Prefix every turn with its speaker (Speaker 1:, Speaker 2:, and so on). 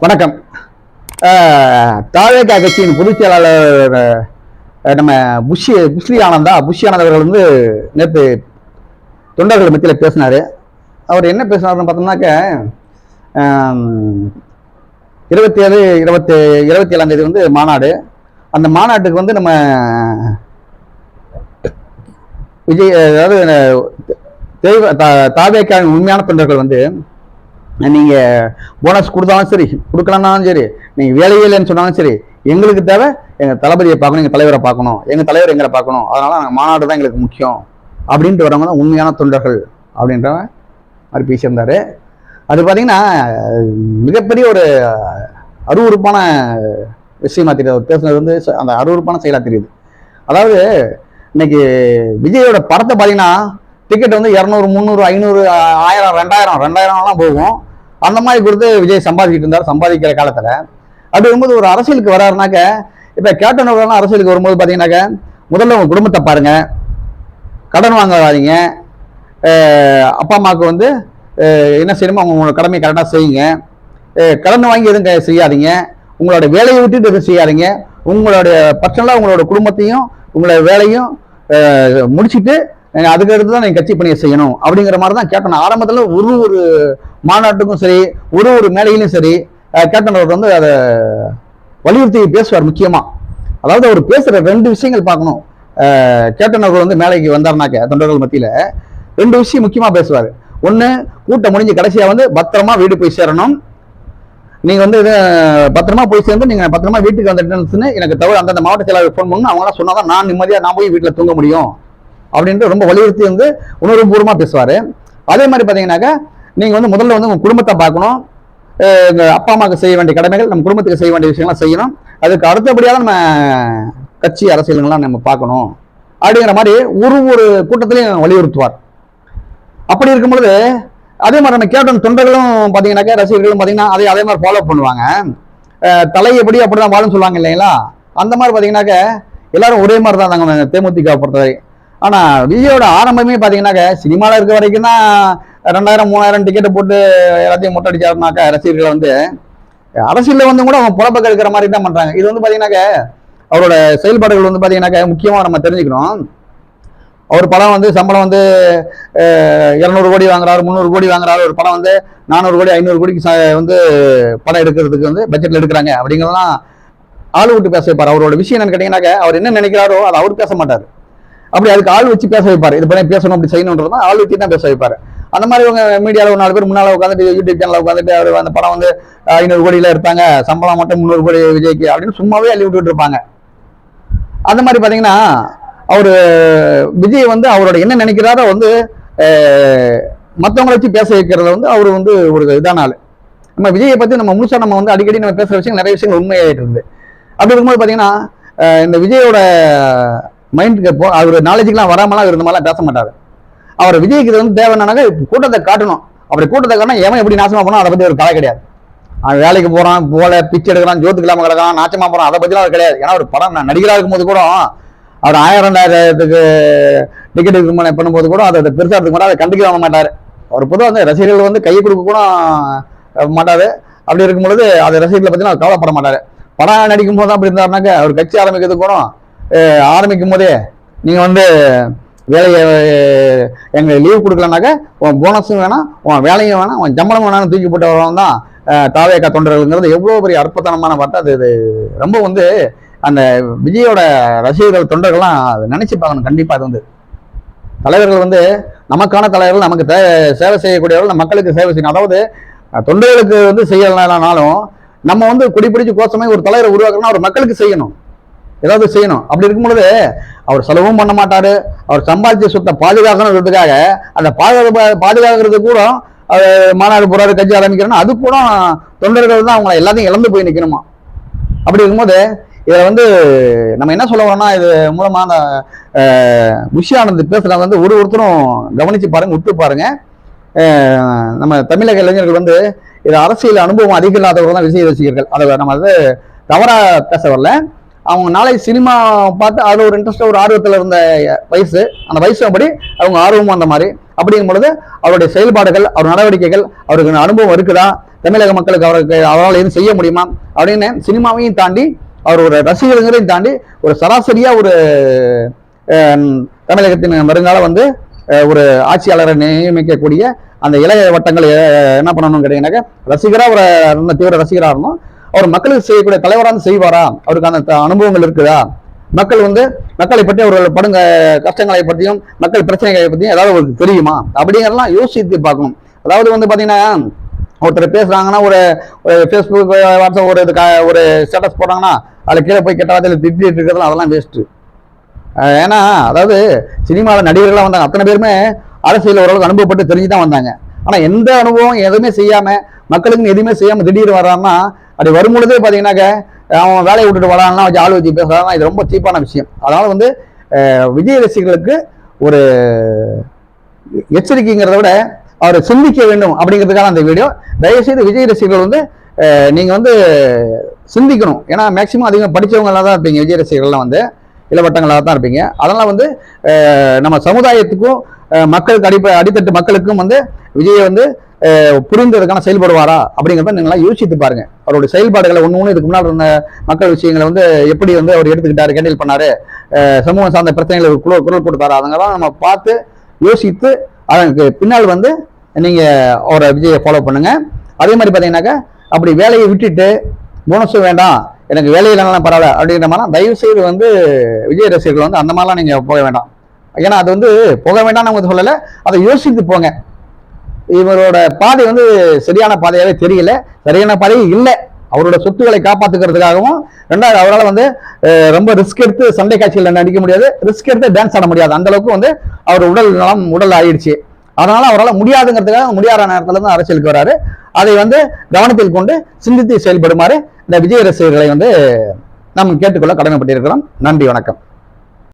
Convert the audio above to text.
Speaker 1: வணக்கம். தாவேகா கட்சியின் பொதுச் செயலாளர் நம்ம புஷி புஷ்லி ஆனந்தா புஷி ஆனந்த் அவர்கள் வந்து நேற்று தொண்டர்கள் மத்தியில் பேசினார். அவர் என்ன பேசினார்னு பார்த்தோம்னாக்க இருபத்தி ஏழு இருபத்தி இருபத்தி ஏழாம் தேதி வந்து மாநாடு. அந்த மாநாட்டுக்கு வந்து நம்ம விஜய் அதாவது தெய்வ தா- தாவேக்காவின் உண்மையான தொண்டர்கள் வந்து நீங்கள் போனஸ் கொடுத்தாலும் சரி கொடுக்கலனாலும் சரி நீங்கள் வேலையே இல்லைன்னு சொன்னாலும் சரி எங்களுக்கு தேவை எங்கள் தளபதியை பார்க்கணும் எங்கள் தலைவரை பார்க்கணும் எங்கள் தலைவர் எங்களை பார்க்கணும். அதனால் நாங்கள் மாநாடு தான் எங்களுக்கு முக்கியம். அப்படின்ட்டு வரவங்க தான் உண்மையான தொண்டர்கள் அப்படின்றவன் மாதிரி பேசியிருந்தார். அது பார்த்தீங்கன்னா மிகப்பெரிய ஒரு அருவறுப்பான விஷயமா தெரியுது. அவர் பேசுனது வந்து அந்த அருவருப்பான செயலாக தெரியுது. அதாவது இன்னைக்கு விஜயோட படத்தை பார்த்தீங்கன்னா டிக்கெட் வந்து இரநூறு முந்நூறு ஐநூறு ஆயிரம் ரெண்டாயிரம் ரெண்டாயிரம்லாம் போகும். அந்த மாதிரி கொடுத்து விஜய் சம்பாதிக்கிட்டு இருந்தார் சம்பாதிக்கிற காலத்தில். அப்படி வரும்போது ஒரு அரசியலுக்கு வராருனாக்க இப்போ கேப்டன் அரசியலுக்கு வரும்போது பார்த்தீங்கன்னாக்க முதல்ல உங்கள் குடும்பத்தை பாருங்கள் கடன் வாங்காதீங்க. அப்பா அம்மாவுக்கு வந்து என்ன செய்யணுமோ அவங்க உங்களோட கடமையை கரெக்டாக செய்யுங்க. கடன் வாங்கி எதுவும் க- செய்யாதீங்க. உங்களோட வேலையை விட்டுட்டு எதுவும் செய்யாதீங்க. உங்களுடைய பர்சனலாக உங்களோட குடும்பத்தையும் உங்களோட வேலையும் முடிச்சுட்டு அதுக்கடுத்து தான் நீங்கள் கட்சி பணியை செய்யணும் அப்படிங்கிற மாதிரி தான் கேப்டன் ஆரம்பத்தில் ஒரு ஒரு மாநாட்டுக்கும் சரி ஒரு ஒரு மேடையிலும் சரி கேப்டன் அவர் வந்து அதை வலியுறுத்தி பேசுவார் முக்கியமாக அதாவது அவர் பேசுகிற ரெண்டு விஷயங்கள் பார்க்கணும். கேப்டன் அவர் வந்து மேலைக்கு வந்தார்னாக்க தொண்டர்கள் மத்தியில் ரெண்டு விஷயம் முக்கியமாக பேசுவார். ஒன்று கூட்டம் முடிஞ்சு கடைசியாக வந்து பத்திரமா வீடு போய் சேரணும். நீங்கள் வந்து இது பத்திரமா போய் சேர்ந்து நீங்கள் பத்திரமா வீட்டுக்கு வந்துட்டுன்னு எனக்கு தவிர அந்தந்த மாவட்ட செயலாளர் ஃபோன் பண்ணணும். அவங்களாம் சொன்னால் தான் நான் நிம்மதியாக நான் போய் வீட்டில் தூங்க முடியும். அப்படின்ட்டு ரொம்ப வலியுறுத்தி வந்து உணர்வுபூர்வமாக பேசுவார். அதே மாதிரி பார்த்தீங்கன்னாக்கா நீங்கள் வந்து முதல்ல வந்து உங்கள் குடும்பத்தை பார்க்கணும். எங்கள் அப்பா அம்மாவுக்கு செய்ய வேண்டிய கடமைகள் நம்ம குடும்பத்துக்கு செய்ய வேண்டிய விஷயங்கள்லாம் செய்யணும். அதுக்கு அடுத்தபடியாக நம்ம கட்சி அரசியலுங்களாம் நம்ம பார்க்கணும். அப்படிங்கிற மாதிரி ஒரு ஒரு கூட்டத்திலையும் வலியுறுத்துவார். அப்படி இருக்கும் பொழுது அதே மாதிரி நம்ம கேப்டன் தொண்டர்களும் பார்த்தீங்கன்னாக்கா ரசிகர்களும் பார்த்தீங்கன்னா அதே அதே மாதிரி ஃபாலோ பண்ணுவாங்க. தலை எப்படி அப்படிதான் வாழும் சொல்லுவாங்க இல்லைங்களா? அந்த மாதிரி பார்த்தீங்கன்னாக்க எல்லாரும் ஒரே மாதிரி தான் தாங்க தேமுதிக பொறுத்தவரை. ஆனால் விஜயோட ஆரம்பமே பார்த்தீங்கன்னாக்க சினிமாவில் இருக்க வரைக்கும் தான் ரெண்டாயிரம் மூணாயிரம் டிக்கெட்டை போட்டு எல்லாத்தையும் முட்டடிச்சாருனாக்கா ரசிகர்களை வந்து அரசியலில் வந்து கூட அவங்க புலப்பக்க இருக்கிற மாதிரி தான் பண்ணுறாங்க இது வந்து பார்த்தீங்கன்னாக்க அவரோட செயல்பாடுகள் வந்து பார்த்தீங்கன்னாக்க முக்கியமாக நம்ம தெரிஞ்சுக்கணும். அவர் படம் வந்து சம்பளம் வந்து இரநூறு கோடி வாங்குறாரு முந்நூறு கோடி வாங்குறாரு. ஒரு படம் வந்து நானூறு கோடி ஐநூறு கோடிக்கு வந்து படம் எடுக்கிறதுக்கு வந்து பட்ஜெட்டில் எடுக்கிறாங்க. அப்படிங்கிறதெல்லாம் ஆள் விட்டு பேச வைப்பார். அவரோட விஷயம் என்னன்னு கேட்டீங்கன்னாக்க அவர் என்ன நினைக்கிறாரோ அதை அவர் பேச மாட்டார். அப்படி அதுக்கு ஆள் வச்சு பேச வைப்பார். இது பண்ணி பேசணும் அப்படி செய்யணுன்றது ஆள் வச்சு தான் பேச வைப்பார். அந்த மாதிரி இவங்க மீடியாவில் ஒரு நாலு பேர் முன்னால் உட்காந்துட்டு யூடியூப் சேனலில் உட்காந்துட்டு அவர் அந்த படம் வந்து ஐநூறு கோடியில் எடுத்தாங்க. சம்பளம் மட்டும் முந்நூறு கோடி விஜய்க்கு அப்படின்னு சும்மாவே அள்ளி விட்டுட்டு இருப்பாங்க. அந்த மாதிரி பார்த்தீங்கன்னா அவர் விஜய் வந்து அவரோட என்ன நினைக்கிறாரோ வந்து மற்றவங்களை வச்சு பேச வைக்கிறத வந்து அவர் வந்து ஒரு இதான ஆள். நம்ம விஜயை பற்றி நம்ம முழுசாக நம்ம வந்து அடிக்கடி நம்ம பேசுகிற விஷயங்கள் நிறைய விஷயங்கள் உண்மையாகிட்டு இருந்து அப்படி இருக்கும்போது பார்த்தீங்கன்னா இந்த விஜயோட மைண்டுக்கு போ அவர் நாலேஜுக்கெலாம் வராமலாம் அவர் இந்த மாதிரிலாம் பேச மாட்டார். அவர் விஜய்க்கு வந்து தேவைன்னாக்கா கூட்டத்தை காட்டணும். அப்படி கூட்டத்தை காட்டினா எவன் எப்படி நாசமாக போனா அதை பற்றி ஒரு கலை கிடையாது. அவன் வேலைக்கு போகிறான் போல பிச்சை எடுக்கிறான் ஜோத்து இல்லாம கிடக்கான் நாச்சமா போகிறான் அதை பற்றிலாம் அவர் கிடையாது. ஏன்னா ஒரு படம் நான் நடிகராக இருக்கும்போது கூட அவர் ஆயிரம் ரெண்டாயிரத்துக்கு டிக்கெட் பண்ணும்போது கூட அதை பெருசாக இருக்க மாட்டார் அதை கண்டுக்க மாட்டார். அவர் பொதுவாக வந்து ரசிகர்கள் வந்து கை கொடுக்க கூட மாட்டார். அப்படி இருக்கும் பொழுது அது ரசிகர்களை பற்றினா அவர் கவலைப்பட மாட்டார். படம் நடிக்கும் போது தான் அப்படி இருந்தாருனாக்க அவர் கட்சி ஆரம்பிக்கிறது கூட ஆரம்பிக்கும் போதே நீங்கள் வந்து வேலையை எங்களுக்கு லீவ் கொடுக்கலனாக்க உன் போனஸும் வேணாம் உன் வேலையும் வேணாம் உன் ஜம்பளம் வேணாம்னு தூக்கி போட்டு வரவன் தான் தாவேக்கா தொண்டர்கள்ங்கிறது எவ்வளோ பெரிய அற்புதமான வார்த்தை. அது இது ரொம்ப வந்து அந்த விஜயோட ரசிகர்கள் தொண்டர்கள்லாம் அதை நினச்சி பார்க்கணும் கண்டிப்பாக அது வந்து. தலைவர்கள் வந்து நமக்கான தலைவர்கள் நமக்கு தே சேவை செய்யக்கூடியவர்கள் மக்களுக்கு சேவை செய்யணும். அதாவது தொண்டர்களுக்கு வந்து செய்யலனாலும் நம்ம வந்து குடிப்பிடிச்சு கோசமே ஒரு தலைவரை உருவாக்கணும்னா அவர் மக்களுக்கு செய்யணும். ஏதாவது செய்யணும். அப்படி இருக்கும் பொழுது அவர் செலவும் பண்ண மாட்டாரு. அவர் சம்பாதிச்ச சொத்தை பாதுகாக்கணுன்றதுக்காக அந்த பாதுகா பாதுகாக்கிறது கூட மாநாடு போறாரு கட்சி ஆரம்பிக்கிறேன்னா அது கூட தொண்டர்கள் தான் அவங்கள எல்லாத்தையும் இழந்து போய் நிற்கணுமா அப்படி இருக்கும்போது இதில் வந்து நம்ம என்ன சொல்ல வரோம்னா இது மூலமாக அந்த அஹ், வந்து ஒரு ஒருத்தரும் கவனித்து பாருங்கள் விட்டு பாருங்கள் நம்ம தமிழக இளைஞர்கள் வந்து இது அரசியல் அனுபவம் அதிகம் இல்லாதவர்கள் தான் விஜய் ரசிகர்கள். அதை நம்ம வந்து தவறாக பேச வரல. அவங்க நாளைக்கு சினிமா பார்த்து அதில் ஒரு இன்ட்ரெஸ்ட்டாக ஒரு ஆர்வத்தில் இருந்த வயசு அந்த வயசு அப்படி அவங்க ஆர்வமும் அந்த மாதிரி. அப்படிங்கும் பொழுது அவருடைய செயல்பாடுகள் அவர் நடவடிக்கைகள் அவருக்கு அனுபவம் இருக்குதா தமிழக மக்களுக்கு அவருக்கு அவரால் எதுவும் செய்ய முடியுமா அப்படின்னு சினிமாவையும் தாண்டி அவர் ஒரு ரசிகர்களையும் தாண்டி ஒரு சராசரியாக ஒரு தமிழகத்தின் வருங்காலம் வந்து ஒரு ஆட்சியாளரை நியமிக்கக்கூடிய அந்த இளைய வட்டங்கள் என்ன பண்ணணும்னு கேட்டீங்கன்னாக்க ரசிகராக ஒரு தீவிர ரசிகராக இருந்தோம். அவர் மக்களுக்கு செய்யக்கூடிய தலைவராக செய்வாரா? அவருக்கு அந்த அனுபவங்கள் இருக்குதா? மக்கள் வந்து மக்களை பற்றி அவர்கள் படுங்க கஷ்டங்களை பற்றியும் மக்கள் பிரச்சனைகளை பற்றியும் ஏதாவது அவருக்கு தெரியுமா? அப்படிங்கிறதெல்லாம் யோசித்து பார்க்கணும். அதாவது வந்து பார்த்தீங்கன்னா ஒருத்தர் பேசுறாங்கன்னா ஒரு ஃபேஸ்புக் வாட்ஸ்அப் ஒரு இது க- ஒரு ஸ்டேட்டஸ் போடுறாங்கன்னா அதில் கீழே போய் கெட்ட திட்டிட்டு இருக்கிறதுலாம் அதெல்லாம் வேஸ்ட்டு ஏன்னா அதாவது சினிமாவில் நடிகர்கள்லாம் வந்தாங்க. அத்தனை பேருமே அரசியல் ஓரளவுக்கு அனுபவப்பட்டு தெரிஞ்சு தான் வந்தாங்க. ஆனால் எந்த அனுபவம் எதுவுமே செய்யாமல் மக்களுக்கு எதுவுமே செய்யாமல் திடீர்னு வர்றாங்கன்னா அப்படி வரும்பொழுதே பார்த்தீங்கன்னாக்க அவன் வேலையை விட்டுட்டு வரான்னா வச்சு ஆள் வச்சு பேசுறான்னா இது ரொம்ப சீப்பான விஷயம். அதனால் வந்து விஜய் ரசிகர்களுக்கு ஒரு எச்சரிக்கைங்கிறத விட அவரை சிந்திக்க வேண்டும் அப்படிங்கிறதுக்கான அந்த வீடியோ. தயவுசெய்து விஜய் ரசிகர்கள் வந்து நீங்கள் வந்து சிந்திக்கணும். ஏன்னா மேக்சிமம் அதிகம் படிச்சவங்களா தான் இருப்பீங்க விஜய் ரசிகர்கள்லாம் வந்து. இளவட்டங்களாக தான் இருப்பீங்க. அதனால் வந்து நம்ம சமுதாயத்துக்கும் மக்களுக்கு அடிப்ப அடித்தட்டு மக்களுக்கும் வந்து விஜயை வந்து புரிந்ததுக்கான செயல்படுவாரா அப்படிங்கிறத நீங்களாம் யோசித்து பாருங்க. அவருடைய செயல்பாடுகளை ஒன்று ஒன்று இதுக்கு முன்னால் இருந்த மக்கள் விஷயங்களை வந்து எப்படி வந்து அவர் எடுத்துக்கிட்டாரு கேண்டில் பண்ணாரு சமூகம் சார்ந்த பிரச்சனைகளுக்கு குரல் குரல் கொடுத்தாரு அதெல்லாம் நம்ம பார்த்து யோசித்து அதற்கு பின்னால் வந்து நீங்கள் அவரை விஜயை ஃபாலோ பண்ணுங்க. அதே மாதிரி பார்த்தீங்கன்னாக்கா அப்படி வேலையை விட்டுட்டு போனஸும் வேண்டாம் எனக்கு வேலையிலலாம் பரவாயில்ல அப்படின்ற மாதிரிலாம் தயவு செய்து வந்து விஜய் ரசிகர்கள் வந்து அந்த மாதிரிலாம் நீங்கள் போக வேண்டாம். ஏன்னா அது வந்து போக வேண்டாம்னு அவங்க சொல்லலை அதை யோசித்து போங்க. இவரோட பாதை வந்து சரியான பாதையாகவே தெரியல சரியான பாதை இல்லை. அவரோட சொத்துக்களை காப்பாத்துக்கிறதுக்காகவும் ரெண்டாவது அவரால் வந்து ரொம்ப ரிஸ்க் எடுத்து சண்டை காட்சிகளில் நடிக்க முடியாது. ரிஸ்க் எடுத்து டான்ஸ் ஆட முடியாது. அந்த அளவுக்கு வந்து அவர் உடல் நலம் உடல் ஆயிடுச்சு. அதனால அவரால் முடியாதுங்கிறதுக்காக முடியாத நேரத்தில் தான் அரசியலுக்கு வராரு. அதை வந்து கவனத்தில் கொண்டு சிந்தித்து செயல்படுமாறு இந்த விஜய் ரசிகர்களை வந்து நாம் கேட்டுக்கொள்ள கடமைப்பட்டிருக்கிறோம். நன்றி வணக்கம்.